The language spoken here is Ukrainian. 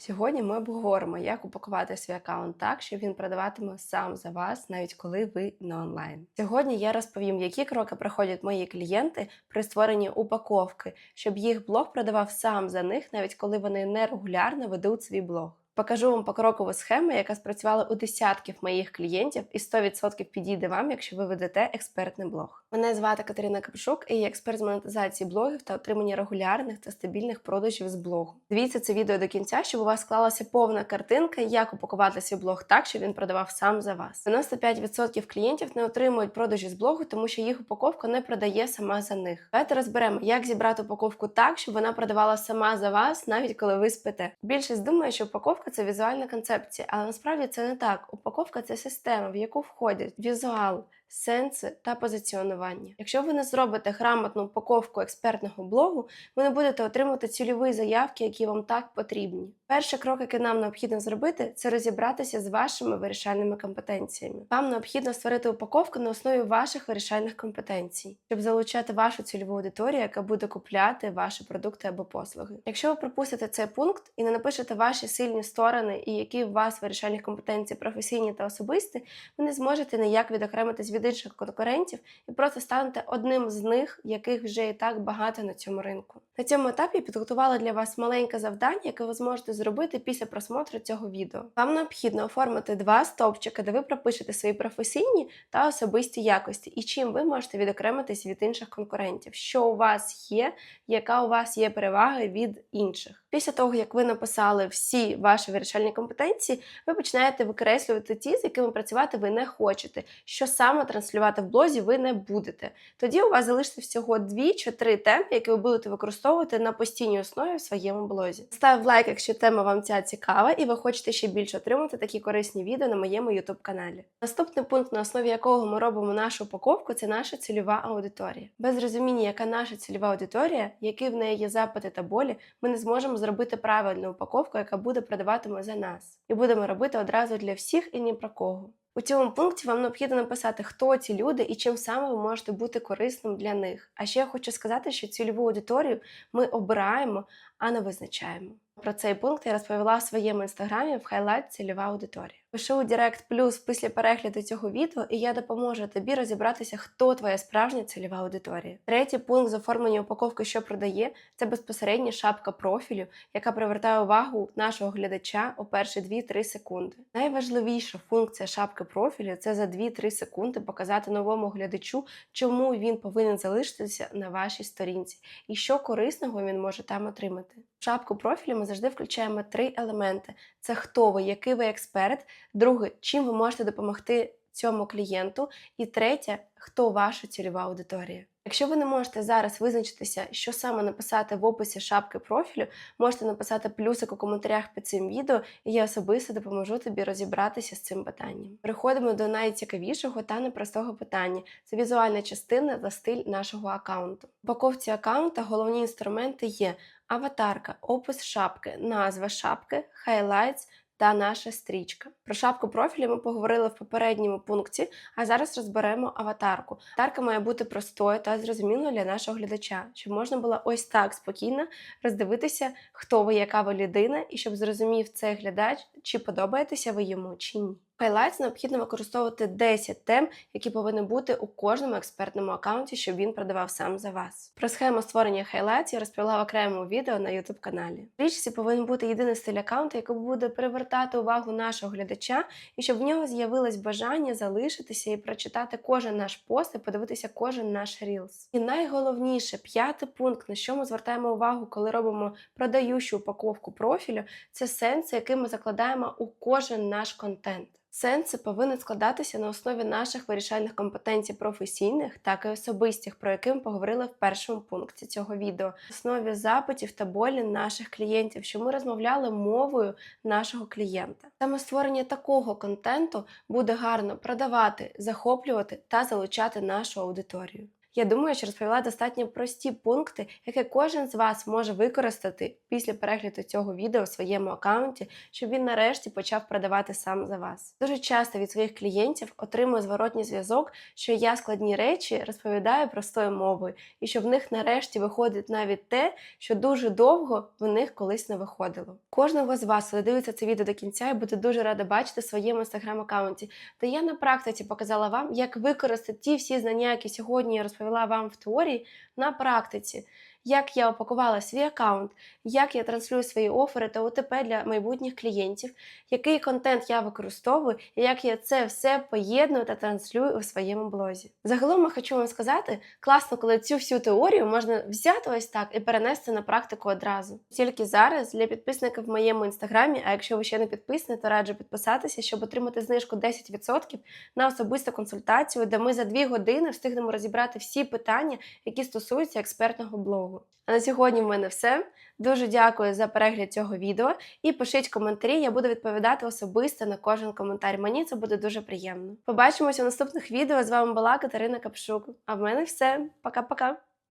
Сьогодні ми обговоримо, як упакувати свій аккаунт так, щоб він продаватиме сам за вас, навіть коли ви не онлайн. Сьогодні я розповім, які кроки проходять мої клієнти при створенні упаковки, щоб їх блог продавав сам за них, навіть коли вони нерегулярно ведуть свій блог. Покажу вам покрокову схему, яка спрацювала у десятків моїх клієнтів, і 100% підійде вам, якщо ви ведете експертний блог. Мене звати Катерина Капшук, і я експерт з монетизації блогів та отримання регулярних та стабільних продажів з блогу. Дивіться це відео до кінця, щоб у вас склалася повна картинка, як упакувати свій блог так, щоб він продавав сам за вас. 95% клієнтів не отримують продажі з блогу, тому що їх упаковка не продає сама за них. Давайте розберемо, як зібрати упаковку так, щоб вона продавала сама за вас, навіть коли ви спите. Більшість думає, що упаковка це візуальна концепція, але насправді це не так. Упаковка це система, в яку входять візуал. Сенси та позиціонування. Якщо ви не зробите грамотну упаковку експертного блогу, ви не будете отримувати цільові заявки, які вам так потрібні. Перший крок, який нам необхідно зробити, це розібратися з вашими вирішальними компетенціями. Вам необхідно створити упаковку на основі ваших вирішальних компетенцій, щоб залучати вашу цільову аудиторію, яка буде купляти ваші продукти або послуги. Якщо ви пропустите цей пункт і не напишете ваші сильні сторони і які у вас вирішальні компетенції професійні та особисті, ви не зможете ніяк відокремитись від інших конкурентів і просто станете одним з них, яких вже і так багато на цьому ринку. На цьому етапі підготувала для вас маленьке завдання, яке ви зможете зробити після просмотру цього відео. Вам необхідно оформити два стовпчики, де ви пропишете свої професійні та особисті якості, і чим ви можете відокремитись від інших конкурентів, що у вас є, яка у вас є перевага від інших. Після того, як ви написали всі ваші вирішальні компетенції, ви починаєте викреслювати ті, з якими працювати ви не хочете, що саме транслювати в блозі ви не будете. Тоді у вас залишиться всього дві чи три теми, які ви будете використовувати на постійній основі в своєму блозі. Став лайк, якщо тема вам ця цікава, і ви хочете ще більше отримати такі корисні відео на моєму YouTube каналі. Наступний пункт, на основі якого ми робимо нашу упаковку, це наша цільова аудиторія. Без розуміння, яка наша цільова аудиторія, які в неї є запити та болі, ми не зможемо зробити правильну упаковку, яка буде продаватиме за нас, і будемо робити одразу для всіх і ні про кого. У цьому пункті вам необхідно написати, хто ці люди і чим саме ви можете бути корисним для них. А ще я хочу сказати, що цільову аудиторію ми обираємо, а не визначаємо. Про цей пункт я розповіла в своєму інстаграмі в хайлайт цільова аудиторія. Пиши у Директ плюс після перегляду цього відео, і я допоможу тобі розібратися, хто твоя справжня цільова аудиторія. Третій пункт з оформлення упаковки, що продає, це безпосередня шапка профілю, яка привертає увагу нашого глядача у перші 2-3 секунди. Найважливіша функція шапки профілю це за 2-3 секунди показати новому глядачу, чому він повинен залишитися на вашій сторінці і що корисного він може там отримати. В шапку профілю ми завжди включаємо три елементи: це хто ви, який ви експерт. Друге, чим ви можете допомогти цьому клієнту. І третє, хто ваша цільова аудиторія. Якщо ви не можете зараз визначитися, що саме написати в описі шапки профілю, можете написати плюсик у коментарях під цим відео, і я особисто допоможу тобі розібратися з цим питанням. Переходимо до найцікавішого та непростого питання: це візуальна частина та стиль нашого аккаунту. В упаковці аккаунта головні інструменти є аватарка, опис шапки, назва шапки, хайлайтс та наша стрічка. Про шапку профілю ми поговорили в попередньому пункті, а зараз розберемо аватарку. Аватарка має бути простою та зрозумілою для нашого глядача, щоб можна було ось так спокійно роздивитися, хто ви, яка ви людина, і щоб зрозумів цей глядач, чи подобаєтеся ви йому чи ні. Highlights необхідно використовувати 10 тем, які повинні бути у кожному експертному аккаунті, щоб він продавав сам за вас. Про схему створення Highlights я розповіла в окремому відео на YouTube каналі. Річці повинен бути єдиний стиль аккаунту, який буде привертати увагу нашого глядача, і щоб в нього з'явилось бажання залишитися і прочитати кожен наш пост і подивитися кожен наш рілс. І найголовніше, п'ятий пункт, на що ми звертаємо увагу, коли робимо продаючу упаковку профілю, це сенс, який ми закладаємо у кожен наш контент. Сенси повинен складатися на основі наших вирішальних компетенцій професійних, так і особистих, про які ми поговорили в першому пункті цього відео, на основі запитів та болі наших клієнтів, що ми розмовляли мовою нашого клієнта. Саме створення такого контенту буде гарно продавати, захоплювати та залучати нашу аудиторію. Я думаю, що розповіла достатньо прості пункти, які кожен з вас може використати після перегляду цього відео в своєму аккаунті, щоб він нарешті почав продавати сам за вас. Дуже часто від своїх клієнтів отримую зворотній зв'язок, що я складні речі розповідаю простою мовою, і що в них нарешті виходить навіть те, що дуже довго в них колись не виходило. Кожного з вас, хто дивиться це відео до кінця, я буду дуже рада бачити в своєму інстаграм-аккаунті, де я на практиці показала вам, як використати ті всі знання, які сьогодні я розповіла вам в теорії, на практиці. Як я опакувала свій аккаунт, як я транслюю свої офери та ОТП для майбутніх клієнтів, який контент я використовую, і як я це все поєдную та транслюю у своєму блозі. Загалом я хочу вам сказати, класно, коли цю всю теорію можна взяти ось так і перенести на практику одразу. Тільки зараз для підписників в моєму інстаграмі, а якщо ви ще не підписані, то раджу підписатися, щоб отримати знижку 10% на особисту консультацію, де ми за 2 години встигнемо розібрати всі питання, які стосуються експертного блогу. А на сьогодні в мене все. Дуже дякую за перегляд цього відео і пишіть коментарі, я буду відповідати особисто на кожен коментар. Мені це буде дуже приємно. Побачимося у наступних відео. З вами була Катерина Капшук. А в мене все. Пока-пока.